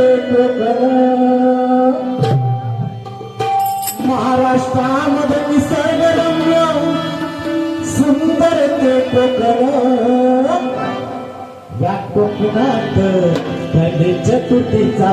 ते कोकण महाराष्ट्रामध्ये निसर्गरम्य सुंदर ते कोकण या कोकणात कधी चतुर्थीचा.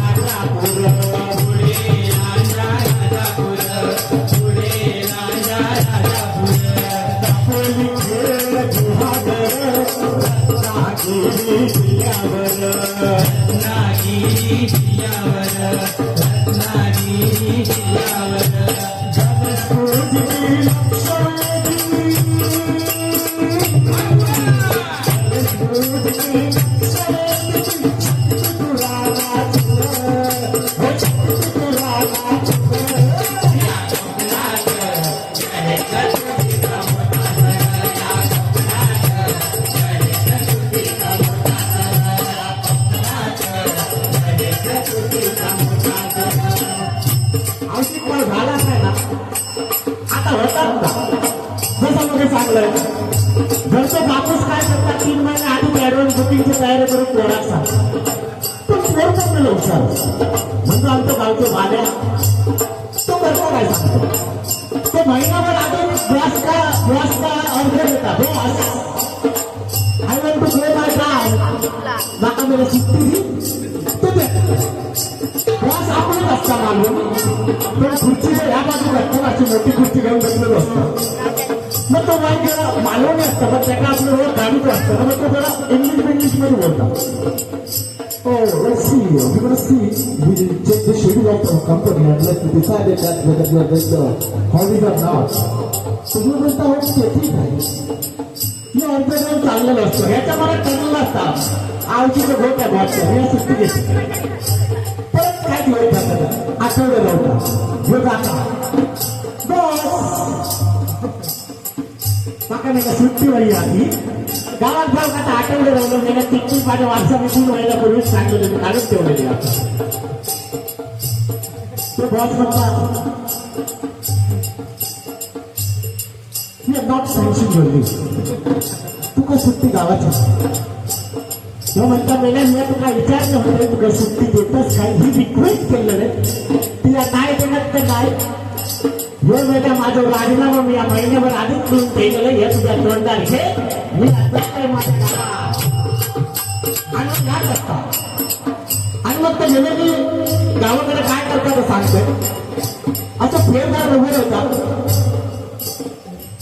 कोकणात यावर. जसं मध्ये सांगलंय बापूस काय करतात? तीन महिने आधी ऍडव्हान्स बुकिंगची तयारी करून पोरात सांग तो पोर पण हुशार म्हणजे आमच्या गावचं भाड्या तो करतो काय सांगतो? तो महिनाभर आधी व्यास का व्यास का अर्ज देतात हो असं. I want to go my काय नाका मला शिकती तो देतात आपणच असता मानून पण खुर्ची ह्या बाजूला कोणाची मोठी खुर्ची घेऊन बसलेलो असतो? मग तो वाईट जरा मालवणी असतं पण त्याला आपलं वेळ गाडीच असतं ना मग तो जरा इंग्लिश इंग्लिश मध्ये बोलतात Oh, let's see. We're going to see. We will check the schedule of the company and let's decide that whether we are going to holiday or not. So we will tell okay, ठीक आहे. मी अंतर्गत चाललेलो असतो ह्याच्या मला ठरलेलं असतं आवडीचं गोट आहे बॉसचं मी सुट्टी घेते परत काय दिवस जातात आठवडे लावता ह्यो जाता बस माका नाही का सुट्टी वळी आधी गावात जाऊ का आता आठवडे लावलं नाही तीन तीन माझ्या वारसा मी तीन महिन्या पूर्वीच सांगलेले मी काढून ठेवलेले आता तो बॉस म्हणतात You are not sanctioned your सुट्टी गावाची तो म्हणता मेल्या मी तुला विचारलं होतं तुका सुट्टी देतच काय? ही रिक्वेस्ट केलं रे. तिला नाही देण्यात तर काय ह्यो बेटा माझा राजीनामा मी या महिन्याभर आधीच करून ठेवलेलं हे सुद्धा दोन तारखे मी आता काय माझ्या गावात आणि मग काय करता? आणि मग ते गेले की गावाकडे काय करतात ते सांगते. असं फेरदार उभे होता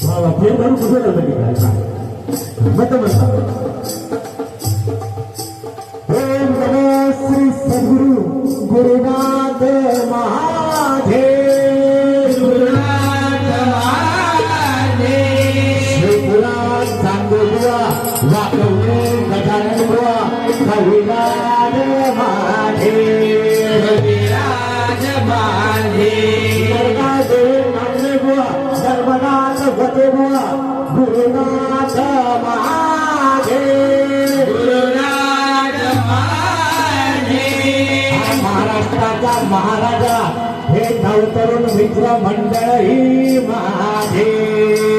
बाबा फेरदार उभे होतं की काय सांग मग म्हणतात ओम नमो श्री सद्गुरु गुरुनाथ महा नामने बुवा धर्मनाथ गते बुवा गुरुनाथ महाराष्ट्राचा महाराजा हे नवतरुण मित्र मंडळ माझे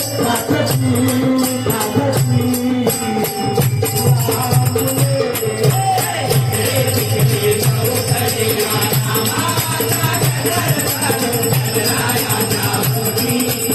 Thank you.